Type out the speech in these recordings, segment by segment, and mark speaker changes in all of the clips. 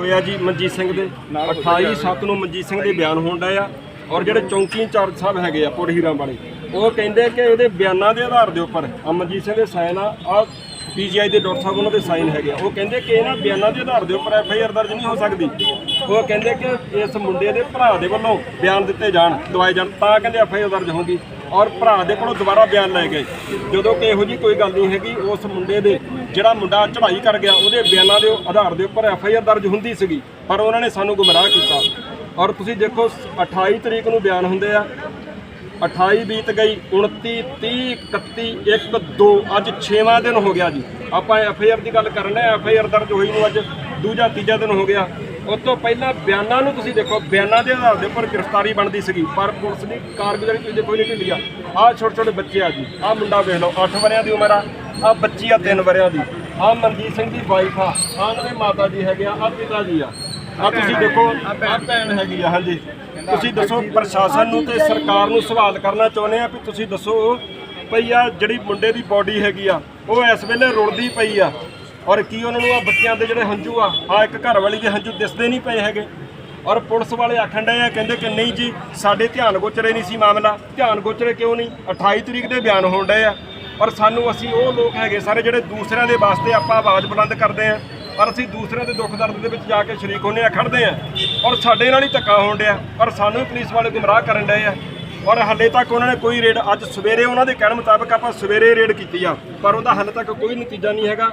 Speaker 1: ਹੋਇਆ ਜੀ ਮਨਜੀਤ ਸਿੰਘ ਦੇ। 28 ਸੱਤ ਨੂੰ ਮਨਜੀਤ ਸਿੰਘ ਦੇ ਬਿਆਨ ਹੋਣ ਡਏ ਆ ਔਰ ਜਿਹੜੇ ਚੌਂਕੀ ਇੰਚਾਰਜ ਸਾਹਿਬ ਹੈਗੇ ਆ ਪੁਰ ਹੀਰਾਂ ਵਾਲੇ, ਉਹ ਕਹਿੰਦੇ ਕਿ ਉਹਦੇ ਬਿਆਨਾਂ ਦੇ ਆਧਾਰ ਦੇ ਉੱਪਰ ਅਮਨਜੀਤ ਸਿੰਘ ਦੇ ਸਾਈਨ ਆ ਆ ਪੀਜੀਆਈ ਦੇ ਡਾਕਟਰ ਸਾਹਿਬ ਉਹਨਾਂ ਦੇ ਸਾਈਨ ਹੈਗੇ ਆ। ਉਹ ਕਹਿੰਦੇ ਕਿ ਇਹਨਾਂ ਬਿਆਨਾਂ ਦੇ ਆਧਾਰ ਦੇ ਉੱਪਰ ਐਫ ਆਈ ਆਰ ਦਰਜ ਨਹੀਂ ਹੋ ਸਕਦੀ। ਉਹ ਕਹਿੰਦੇ ਕਿ ਇਸ ਮੁੰਡੇ ਦੇ ਭਰਾ ਦੇ ਵੱਲੋਂ ਬਿਆਨ ਦਿੱਤੇ ਜਾਣ, ਦਵਾਏ ਜਾਣ, ਤਾਂ ਕਹਿੰਦੇ ਐਫ ਆਈ ਆਰ ਦਰਜ ਹੋਊਗੀ। ਔਰ ਭਰਾ ਦੇ ਕੋਲੋਂ ਦੁਬਾਰਾ ਬਿਆਨ ਲਏ ਗਏ। ਜਦੋਂ ਕਿ ਇਹੋ ਜੀ ਕੋਈ ਗੱਲ ਨਹੀਂ ਹੈਗੀ, ਉਸ ਮੁੰਡੇ ਦੇ ਜਿਹੜਾ ਮੁੰਡਾ ਚੜ੍ਹਾਈ ਕਰ ਗਿਆ, ਉਹਦੇ ਬਿਆਨਾਂ ਦੇ ਆਧਾਰ ਦੇ ਉੱਪਰ ਐਫ ਆਈ ਆਰ ਦਰਜ ਹੁੰਦੀ ਸੀਗੀ, ਪਰ ਉਹਨਾਂ ਨੇ ਸਾਨੂੰ ਗੁੰਮਰਾਹ ਕੀਤਾ। ਔਰ ਤੁਸੀਂ ਦੇਖੋ 28 ਤਰੀਕ ਨੂੰ ਬਿਆਨ ਹੁੰਦੇ ਆ। 28 ਬੀਤ ਗਈ 29 30 31 1 2 ਅੱਜ 6ਵਾਂ ਦਿਨ ਹੋ ਗਿਆ ਜੀ। ਆਪਾਂ ਐਫ ਆਈ ਆਰ ਦੀ ਗੱਲ ਕਰ ਰਹੇ ਐਫ ਆਈ ਆਰ ਦਰਜ ਹੋਈ ਨੂੰ ਅੱਜ, ਦੂਜਾ, ਤੀਜਾ ਦਿਨ ਹੋ ਗਿਆ। ਉਸ ਤੋਂ ਪਹਿਲਾਂ ਬਿਆਨਾਂ ਨੂੰ ਤੁਸੀਂ ਦੇਖੋ ਬਿਆਨਾਂ ਦੇ ਆਧਾਰ ਦੇ ਉੱਪਰ ਗ੍ਰਿਫਤਾਰੀ ਬਣਦੀ ਸੀਗੀ ਪਰ ਪੁਲਿਸ ਦੀ ਕਾਰਗੁਜ਼ਾਰੀ ਤੁਸੀਂ ਦੇਖੋ ਨਹੀਂ ਢਿੱਲੀ ਆ। ਆਹ ਛੋਟੇ ਛੋਟੇ ਬੱਚੇ ਆ ਜੀ ਆਹ ਮੁੰਡਾ ਵੇਖ ਲਓ 8 ਵਰਿਆਂ ਦੀ ਉਮਰ ਆ ਆਹ ਬੱਚੀ ਆ 3 ਵਰਿਆਂ ਦੀ ਆਹ ਮਨਜੀਤ ਸਿੰਘ ਦੀ ਵਾਈਫ ਆ ਆਹ ਉਹਨਾਂ ਦੇ ਮਾਤਾ ਜੀ ਹੈਗੇ ਆ ਆਹ ਪਿਤਾ ਜੀ ਆ। ਆ ਤੁਸੀਂ ਦੇਖੋ ਆ ਭੈਣ। ਹੈਗੀ ਆ ਹਾਂਜੀ। ਤੁਸੀਂ ਦੱਸੋ ਪ੍ਰਸ਼ਾਸਨ ਨੂੰ ਤੇ ਸਰਕਾਰ ਨੂੰ ਸਵਾਲ ਕਰਨਾ ਚਾਹੁੰਦੇ ਆ ਵੀ ਤੁਸੀਂ ਦੱਸੋ ਭਈ ਆ ਜਿਹੜੀ ਮੁੰਡੇ ਦੀ ਬਾਡੀ ਹੈਗੀ ਆ ਉਹ ਇਸ ਵੇਲੇ ਰੁਲਦੀ ਪਈ ਆ। ਔਰ ਕੀ ਉਹਨਾਂ ਨੂੰ ਆ ਬੱਚਿਆਂ ਦੇ ਜਿਹੜੇ ਹੰਝੂ ਆ ਆ ਇੱਕ ਘਰ ਵਾਲੀ ਦੇ ਹੰਝੂ ਦਿਸਦੇ ਨਹੀਂ ਪਏ ਹੈਗੇ। ਔਰ ਪੁਲਿਸ ਵਾਲੇ ਆਖਣ ਡਏ ਆ, ਕਹਿੰਦੇ ਕਿ ਨਹੀਂ ਜੀ, ਸਾਡੇ ਧਿਆਨ ਗੋਚਰੇ ਨਹੀਂ ਸੀ ਮਾਮਲਾ। ਧਿਆਨ ਗੋਚਰੇ ਕਿਉਂ ਨਹੀਂ? 28 ਤਰੀਕ ਦੇ ਬਿਆਨ ਹੋਣ ਡਏ ਆ। ਔਰ ਸਾਨੂੰ ਅਸੀਂ ਉਹ ਲੋਕ ਹੈਗੇ ਸਾਰੇ ਜਿਹੜੇ ਦੂਸਰਿਆਂ ਦੇ ਵਾਸਤੇ ਆਪਾਂ ਆਵਾਜ਼ ਬੁਲੰਦ ਕਰਦੇ ਆ। ਪਰ ਅਸੀਂ ਦੂਸਰਿਆਂ ਦੇ ਦੁੱਖ ਦਰਦ ਦੇ ਵਿੱਚ ਜਾ ਕੇ ਸ਼ਰੀਕ ਹੁੰਦੇ ਆ, ਖੜਦੇ ਆ। ਔਰ ਸਾਡੇ ਨਾਲ ਹੀ ਧੱਕਾ ਹੋਣ ਡਿਆ। ਔਰ ਸਾਨੂੰ ਹੀ ਪੁਲਿਸ ਵਾਲੇ ਗੁੰਮਰਾਹ ਕਰਨ ਡਏ ਆ। ਔਰ ਹਾਲੇ ਤੱਕ ਉਹਨਾਂ ਨੇ ਕੋਈ ਰੇਡ, ਅੱਜ ਸਵੇਰੇ ਉਹਨਾਂ ਦੇ ਕਹਿਣ ਮੁਤਾਬਕ ਆਪਾਂ ਸਵੇਰੇ ਰੇਡ ਕੀਤੀ ਆ, ਪਰ ਉਹਦਾ ਹਾਲੇ ਤੱਕ ਕੋਈ ਨਤੀਜਾ ਨਹੀਂ ਹੈਗਾ।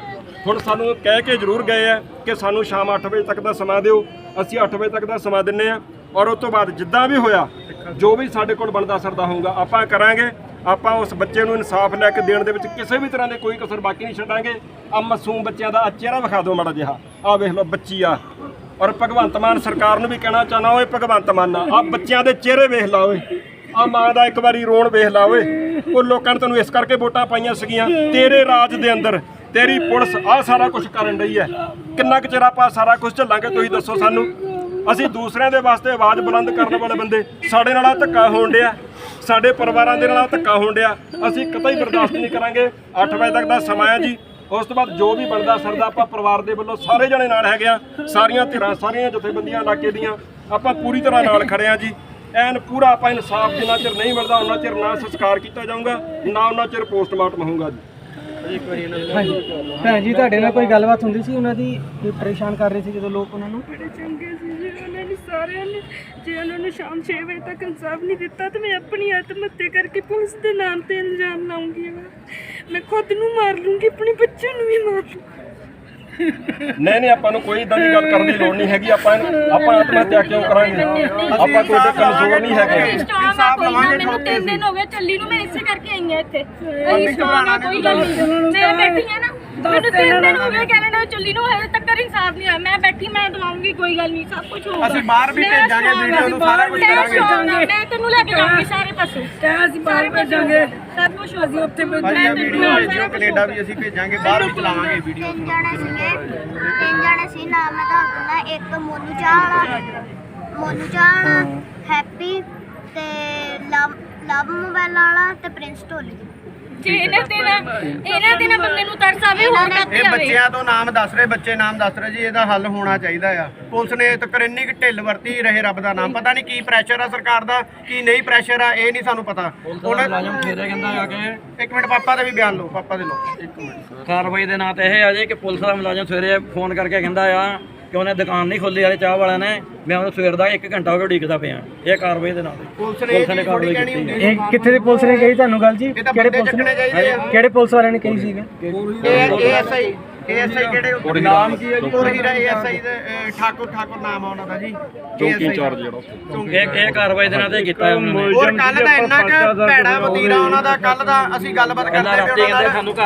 Speaker 1: ਹੁਣ ਸਾਨੂੰ ਕਹਿ ਕੇ ਜ਼ਰੂਰ ਗਏ ਆ ਕਿ ਸਾਨੂੰ ਸ਼ਾਮ 8 ਵਜੇ ਤੱਕ ਦਾ ਸਮਾਂ ਦਿਓ, ਅਸੀਂ 8 ਵਜੇ ਤੱਕ ਦਾ ਸਮਾਂ ਦਿੰਨੇ ਆ, ਔਰ ਉਸ ਤੋਂ ਬਾਅਦ ਜਿੱਦਾਂ ਵੀ ਹੋਇਆ, ਜੋ ਵੀ ਸਾਡੇ ਕੋਲ ਬਣਦਾ ਸਰਦਾ ਹੋਊਗਾ, ਆਪਾਂ ਕਰਾਂਗੇ, ਆਪਾਂ ਉਸ ਬੱਚੇ ਨੂੰ ਇਨਸਾਫ ਲੈ ਕੇ ਦੇਣ ਦੇ ਵਿੱਚ ਕਿਸੇ ਵੀ ਤਰ੍ਹਾਂ ਦੇ ਕੋਈ ਕਸਰ ਬਾਕੀ ਨਹੀਂ ਛੱਡਾਂਗੇ। ਆ ਮਾਸੂਮ ਬੱਚਿਆਂ ਦਾ ਚਿਹਰਾ ਵਿਖਾ ਦਿਓ ਮਾੜਾ ਜਿਹਾ ਆ ਵੇਖ ਲਓ ਬੱਚੀ ਆ। ਔਰ ਭਗਵੰਤ ਮਾਨ ਸਰਕਾਰ ਨੂੰ ਵੀ ਕਹਿਣਾ ਚਾਹਨਾ ਓਏ ਭਗਵੰਤ ਮਾਨ ਆ ਬੱਚਿਆਂ ਦੇ ਚਿਹਰੇ ਵੇਖ ਲਾ ਓਏ। ਆ ਮਾਂ ਦਾ ਇੱਕ ਵਾਰੀ ਰੋਣ ਵੇਖ ਲਾ ਓਏ। ਉਹ ਲੋਕਾਂ ਨੇ ਤੈਨੂੰ ਇਸ ਕਰਕੇ ਵੋਟਾਂ ਪਾਈਆਂ ਸੀਗੀਆਂ, ਤੇਰੇ ਰਾਜ ਦੇ ਅੰਦਰ। ਤੇਰੀ ਪੁਲਿਸ ਆ ਸਾਰਾ ਕੁਝ ਕਰਨ ਰਹੀ ਹੈ ਕਿੰਨਾ ਕੁ ਚਿਰ ਆਪਾਂ ਸਾਰਾ ਕੁਝ ਝੱਲਾਂਗੇ, ਤੁਸੀਂ ਦੱਸੋ ਸਾਨੂੰ। ਅਸੀਂ ਦੂਸਰਿਆਂ ਦੇ ਵਾਸਤੇ ਆਵਾਜ਼ ਬੁਲੰਦ ਕਰਨ ਵਾਲੇ ਬੰਦੇ। ਸਾਡੇ ਨਾਲ ਆਹ ਧੱਕਾ ਹੋਣ ਡਿਆ। ਸਾਡੇ ਪਰਿਵਾਰਾਂ ਦੇ ਨਾਲ ਆਹ ਧੱਕਾ ਹੋਣ ਡਿਆ। ਅਸੀਂ ਕਤਈ ਬਰਦਾਸ਼ਤ ਨਹੀਂ ਕਰਾਂਗੇ। 8 ਵਜੇ ਤੱਕ ਦਾ ਸਮਾਂ ਹੈ ਜੀ। ਉਸ ਤੋਂ ਬਾਅਦ ਜੋ ਵੀ ਬਣਦਾ ਸਰਦਾ, ਆਪਾਂ ਪਰਿਵਾਰ ਦੇ ਵੱਲੋਂ ਸਾਰੇ ਜਣੇ ਨਾਲ ਹੈਗੇ ਆ। ਸਾਰੀਆਂ ਧਿਰਾਂ, ਸਾਰੀਆਂ ਜਥੇਬੰਦੀਆਂ, ਇਲਾਕੇ ਦੀਆਂ। ਆਪਾਂ ਪੂਰੀ ਤਰ੍ਹਾਂ ਨਾਲ ਖੜੇ ਆ ਜੀ। ਐਨ ਪੂਰਾ ਆਪਾਂ ਇਨਸਾਫ ਜਿੰਨਾ ਚਿਰ ਨਹੀਂ ਮਿਲਦਾ ਉਹਨਾਂ ਚਿਰ ਨਾ ਸੰਸਕਾਰ ਕੀਤਾ ਜਾਊਗਾ ਨਾ ਉਹਨਾਂ ਚਿਰ ਪੋਸਟਮਾਰਟਮ ਹੋਊਗਾ ਜੀ।
Speaker 2: ਹਾਂਜੀ ਭੈਣ ਜੀ ਤੁਹਾਡੇ ਨਾਲ ਕੋਈ ਗੱਲਬਾਤ ਹੁੰਦੀ ਸੀ? ਉਹਨਾਂ ਦੀ ਕੋਈ ਪਰੇਸ਼ਾਨ ਕਰ ਰਹੇ ਸੀ ਜਦੋਂ ਲੋਕ ਉਹਨਾਂ ਨੂੰ?
Speaker 3: ਬੜੇ ਚੰਗੇ ਸੀ ਜੀ ਉਹਨਾਂ ਨੇ ਸਾਰਿਆਂ ਨੇ ਜੇ ਉਹਨਾਂ ਨੂੰ ਸ਼ਾਮ 6 ਵਜੇ ਤੱਕ ਇਨਸਾਫ ਨਹੀਂ ਦਿੱਤਾ ਤਾਂ ਮੈਂ ਆਪਣੀ ਆਤਮ ਹੱਤਿਆ ਕਰਕੇ ਪੁਲਿਸ ਦੇ ਨਾਮ ਤੇ ਇਲਜ਼ਾਮ ਲਾਉਂਗੀ। ਮੈਂ ਖੁਦ ਨੂੰ ਮਾਰ ਲੂੰਗੀ ਆਪਣੇ ਬੱਚੇ ਨੂੰ ਵੀ ਮਾਰ ਲੂੰਗੀ।
Speaker 1: ਨਹੀਂ ਨਹੀਂ ਆਪਾਂ ਨੂੰ ਕੋਈ ਇਦਾਂ ਦੀ ਗੱਲ ਕਰਨ ਦੀ ਲੋੜ ਨਹੀਂ ਹੈਗੀ ਆਪਾਂ ਆਪਾਂ ਆਤਮ ਹੱਤਿਆ ਕਿਉਂ ਕਰਾਂਗੇ? ਆਪਾਂ ਕੋਈ ਕਮਜ਼ੋਰ ਨਹੀਂ ਹੈਗੇ।
Speaker 4: ਇਨਸਾਫ ਲਵਾਂਗੇ ਮੈਨੂੰ ਤਿੰਨ ਦਿਨ ਹੋ ਗਏ ਚੱਲੀ ਨੂੰ ਮੈਂ ਇਸੇ ਕਰਕੇ ਆਈ ਹਾਂ ਇੱਥੇ। ਅਸੀਂ ਕੋਈ ਗੱਲ ਨਹੀਂ। ਮੈਂ ਬੈਠੀ ਨਾ ਮੈਨੂੰ ਤਿੰਨ ਦਿਨ ਹੋ ਗਏ ਕੈਨੇਡਾ ਚੱਲੀ ਨੂੰ ਹਜੇ ਤੱਕ ਇਨਸਾਫ ਨਹੀਂ ਹੋਇਆ ਮੈਂ ਬੈਠੀ ਮੈਂ ਦਵਾਉਂਗੀ ਕੋਈ ਗੱਲ ਨਹੀਂ ਸਭ ਕੁਝ ਹੋਊਗਾ।
Speaker 5: ਅਸੀਂ ਬਾਹਰ ਵੀ ਭੇਜਾਂਗੇ ਵੀਡੀਓ ਨੂੰ, ਸਾਰਾ ਕੁਝ ਕਰਾਂਗੇ।
Speaker 4: ਮੈਂ ਤੈਨੂੰ ਲੈ ਕੇ ਜਾਊਂਗੀ ਸਾਰੇ ਪਾਸੇ।
Speaker 3: ਤੇ ਅਸੀਂ ਬਾਹਰ ਭੇਜਾਂਗੇ।
Speaker 4: ਸਭ ਕੁਝ ਅਸੀਂ ਉੱਥੇ
Speaker 5: ਭਾਜੀ ਇਹ ਵੀਡੀਓ ਭੇਜਿਓ ਕੈਨੇਡਾ ਵੀ ਅਸੀਂ ਭੇਜਾਂਗੇ ਬਾਹਰ ਵੀ ਚਲਾਵਾਂਗੇ ਵੀਡੀਓ
Speaker 6: ਤਿੰਨ ਜਾਣੇ ਸੀਗੇ ਤਿੰਨ ਜਾਣੇ ਸੀ ਨਾਮ ਮੈਂ ਦੱਸ ਦਿੰਦਾ ਇੱਕ ਮੋਨੂ ਚਾਹ ਵਾਲਾ ਮੋਨੂ ਚਾਹ ਵਾਲਾ ਹੈਪੀ ਤੇ ਲਵ ਲਵ ਮੋਬਾਈਲ ਵਾਲਾ ਤੇ ਪ੍ਰਿੰਸ ਢੋਲੀ।
Speaker 4: ਜੇ ਇਹਨਾਂ ਤੇ ਨਾ ਇਹਨਾਂ ਤੇ ਨਾ ਬੰਦੇ ਨੂੰ ਤਰਸ ਆਵੇ ਹੋਰ ਕਾਤੇ
Speaker 5: ਇਹ
Speaker 4: ਆਵੇ?
Speaker 5: ਬੱਚਿਆਂ ਤੋਂ ਨਾਮ ਦੱਸ ਰਹੇ ਬੱਚੇ ਨਾਮ ਦੱਸ ਰਹੇ ਜੀ ਇਹਦਾ ਹੱਲ ਹੋਣਾ ਚਾਹੀਦਾ ਆ। ਪੁਲਿਸ ਨੇ ਤੱਕ ਇੰਨੀ ਕਿ ਢਿੱਲ ਵਰਤੀ ਰਹੇ ਰੱਬ ਦਾ ਨਾਮ। ਪਤਾ ਨਹੀਂ ਕੀ ਪ੍ਰੈਸ਼ਰ ਆ ਸਰਕਾਰ ਦਾ ਕੀ ਨਹੀਂ ਪ੍ਰੈਸ਼ਰ ਆ ਇਹ ਨਹੀਂ ਸਾਨੂੰ ਪਤਾ। ਹੁਣ
Speaker 7: ਫੇਰੇ ਕਹਿੰਦਾ ਆ ਕੇ
Speaker 5: ਇੱਕ ਮਿੰਟ ਪਾਪਾ ਦਾ ਵੀ ਬਿਆਨ ਲਓ ਪਾਪਾ ਦੇ ਲਓ। ਇੱਕ ਮਿੰਟ
Speaker 7: ਕਾਰਵਾਈ ਦੇ ਨਾਂ ਤੇ ਇਹ ਆ ਜੇ ਕਿ ਪੁਲਿਸ ਦਾ ਮੁਲਾਜ਼ਮ ਸਵੇਰੇ ਫੋਨ ਕਰਕੇ ਕਹਿੰਦਾ ਆ ਕਿ ਉਹਨੇ ਦੁਕਾਨ ਨਹੀਂ ਖੋਲੀ ਵਾਲੇ ਚਾਹ ਵਾਲਿਆਂ ਨੇ ਮੈਂ ਉਹਨੂੰ ਸਵੇਰ ਦਾ 1 ਘੰਟਾ ਹੋ ਗਿਆ ਉਡੀਕਦਾ ਪਿਆ। ਇਹ ਕਾਰਵਾਈ ਦੇ ਨਾਂ ਤੇ।
Speaker 5: ਪੁਲਿਸ ਨੇ ਇਹ ਕਹਿਣੀ ਹੁੰਦੀ
Speaker 2: ਇਹ ਕਿੱਥੇ ਦੀ ਪੁਲਿਸ ਨੇ ਕਹੀ ਤੁਹਾਨੂੰ ਗੱਲ ਜੀ? ਕਿਹੜੇ ਪੁਲਿਸ ਨੇ? ਕਿਹੜੇ ਪੁਲਿਸ ਵਾਲਿਆਂ ਨੇ ਕਹੀ ਸੀਗਾ?
Speaker 5: ਇਹ ਏਐਸਆਈ ਏਐਸਆਈ ਕਿਹੜੇ ਨਾਮ ਕੀ ਹੈ ਜੀ? ਕੋਰਹੀਰਾ ਏਐਸਆਈ ਦੇ ਠਾਕੁਰ ਠਾਕੁਰ ਨਾਮ ਆ ਉਹਨਾਂ ਦਾ ਜੀ। ਚੌਂਕੀ ਇੰਚਾਰਜ ਜਿਹੜਾ
Speaker 7: ਇਹ ਇਹ ਕਾਰਵਾਈ ਦੇ ਨਾਂ ਤੇ ਕੀਤਾ ਉਹਨਾਂ ਨੇ।
Speaker 5: ਹੋਰ ਕੱਲ ਦਾ ਇੰਨਾ ਕਿ ਭੈੜਾ ਵਤੀਰਾ ਉਹਨਾਂ ਦਾ ਕੱਲ ਦਾ ਅਸੀਂ ਗੱਲਬਾਤ
Speaker 7: ਕਹਿੰਦਾ
Speaker 5: ਕਰਦੇ
Speaker 7: ਰਾਤੀ
Speaker 5: ਪਏ
Speaker 7: ਕਹਿੰਦੇ
Speaker 5: ਉਹਨਾਂ
Speaker 7: ਸਾਨੂੰ ਘਰ